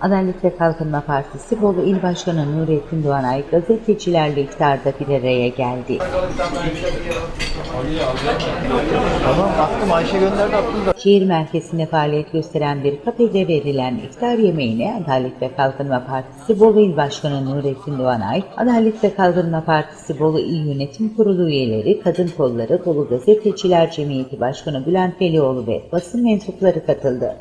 Adalet ve Kalkınma Partisi Bolu İl Başkanı Nurettin Doğanay gazetecilerle iftarda bir araya geldi. Tamam attım Ayşe gönderdi attım da. Şehir merkezinde faaliyet gösteren bir kafede verilen iftar yemeğine Adalet ve Kalkınma Partisi Bolu İl Başkanı Nurettin Doğanay, Adalet ve Kalkınma Partisi Bolu İl Yönetim Kurulu üyeleri, Kadın Kolları, Bolu Gazeteciler Cemiyeti Başkanı Bülent Velioğlu ve basın mensupları katıldı.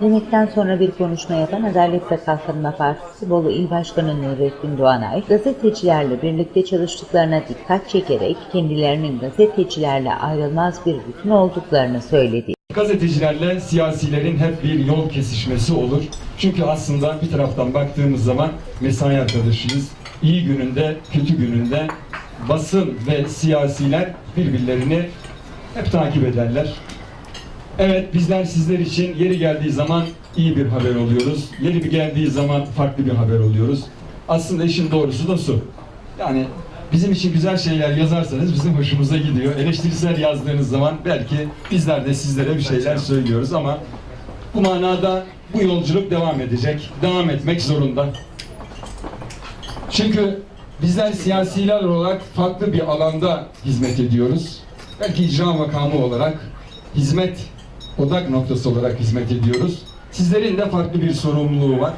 Yemekten sonra bir konuşma yapan Adalet ve Kalkınma Partisi Bolu İl Başkanı Nurettin Doğanay, gazetecilerle birlikte çalıştıklarına dikkat çekerek kendilerinin gazetecilerle ayrılmaz bir bütün olduklarını söyledi. Gazetecilerle siyasilerin hep bir yol kesişmesi olur. Çünkü aslında bir taraftan baktığımız zaman mesai arkadaşıyız. İyi gününde, kötü gününde basın ve siyasiler birbirlerini hep takip ederler. Evet bizler sizler için yeri geldiği zaman iyi bir haber oluyoruz. Yeri bir geldiği zaman farklı bir haber oluyoruz. Aslında işin doğrusu da su. Yani bizim için güzel şeyler yazarsanız bizim hoşumuza gidiyor. Eleştirisel yazdığınız zaman belki bizler de sizlere bir şeyler söylüyoruz ama bu manada bu yolculuk devam edecek. Devam etmek zorunda. Çünkü bizler siyasiler olarak farklı bir alanda hizmet ediyoruz. Belki icra makamı olarak hizmet odak noktası olarak hizmet ediyoruz. Sizlerin de farklı bir sorumluluğu var.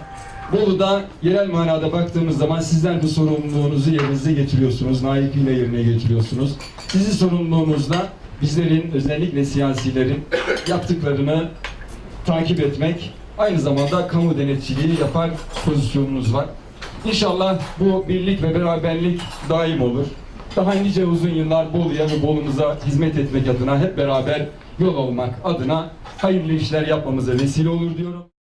Bolu'da yerel manada baktığımız zaman sizler bu sorumluluğunuzu yerinize getiriyorsunuz, layıkıyla yerine getiriyorsunuz. Sizin sorumluluğunuzda bizlerin, özellikle siyasilerin yaptıklarını takip etmek, aynı zamanda kamu denetçiliği yapar pozisyonunuz var. İnşallah bu birlik ve beraberlik daim olur. Daha nice uzun yıllar Bolu'ya ve Bolu'muza hizmet etmek adına hep beraber yol olmak adına hayırlı işler yapmamıza vesile olur diyorum.